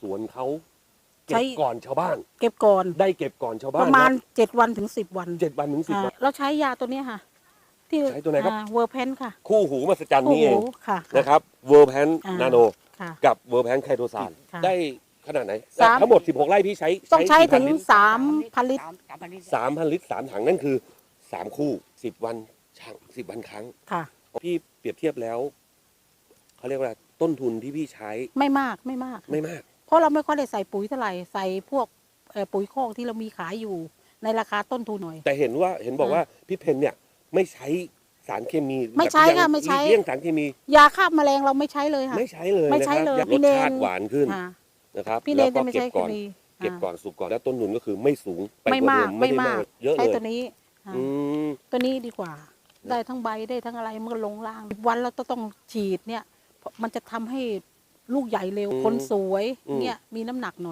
สวนเขาใช้เก็บก่อนชาวบ้าน เก็บก่อน ได้เก็บก่อนชาวปบ้านระมาณนเจ็ดวันถึงสิบวันเจ็ดวันถึงสิบวันอ่าเราใช้ยาตัวเนี้ยค่ะ ที่ใช้ตัวไหนครับ เวอร์เพนค่ะคู่หูมหัศจรรย์นี่เองโโหค่ะ นะครับเวอร์แพนอ่า นาโนค่ะ กับเวอร์แพนไคโตซานค่ะได้ขนาดไหนสาม ทั้งหมด 16 ไร่พี่ใช้ต้องใช้กี่ถึพันงลิตรสามพันลิตรสามพันลิตรสามพันลิตรสามถังนั่นคือสามคู่สิบวันช่างสิบวันครั้ง ค่ะ พี่เปรียบเทียบแล้วเขาเรียกว่าต้นทุนที่พี่ใช้ไม่มากไม่มาก ไม่มาก เพราะเราไม่ค่อยได้ใส่ปุ๋ยเท่าไหร่ใส่พวกเอ่อปุ๋ยคอกที่เรามีขายอยู่ในราคาต้นทุนหน่อย แต่เห็นว่าเห็นบอกว่าพี่เพนเนี่ยไม่ใช้สารเคมี ไม่ใช้แบบค่ะยังไม่ใช้หลีกเลี่ยงสารเคมี ยาฆ่าแมลงเราไม่ใช้เลยค่ะไม่ใช้เลยไม่นะใช้ครับเลยอยากพี่รสเนชานติหวานขึ้นค่ะนะครับพี่เนแล้วนก็จะไม่เก็ใช้บเคก่อนมีเก็บอ่าก่อนสุกก่อนแล้วต้นทุนก็คือไม่สูงปไม่กว่มากเดิไม่ด้มากเยอะใช้เลยตัวนี้อ่าอืมตัวนี้ดีกว่า ได้ทั้งใบได้ทั้งอะไรมันก็ลงล่าง วันเราต้องฉีดเนี่ย มันจะทำให้ ลูกใหญ่เร็วอืมคนสวยอืมเนี่ยมีน้ำหนักหน่อย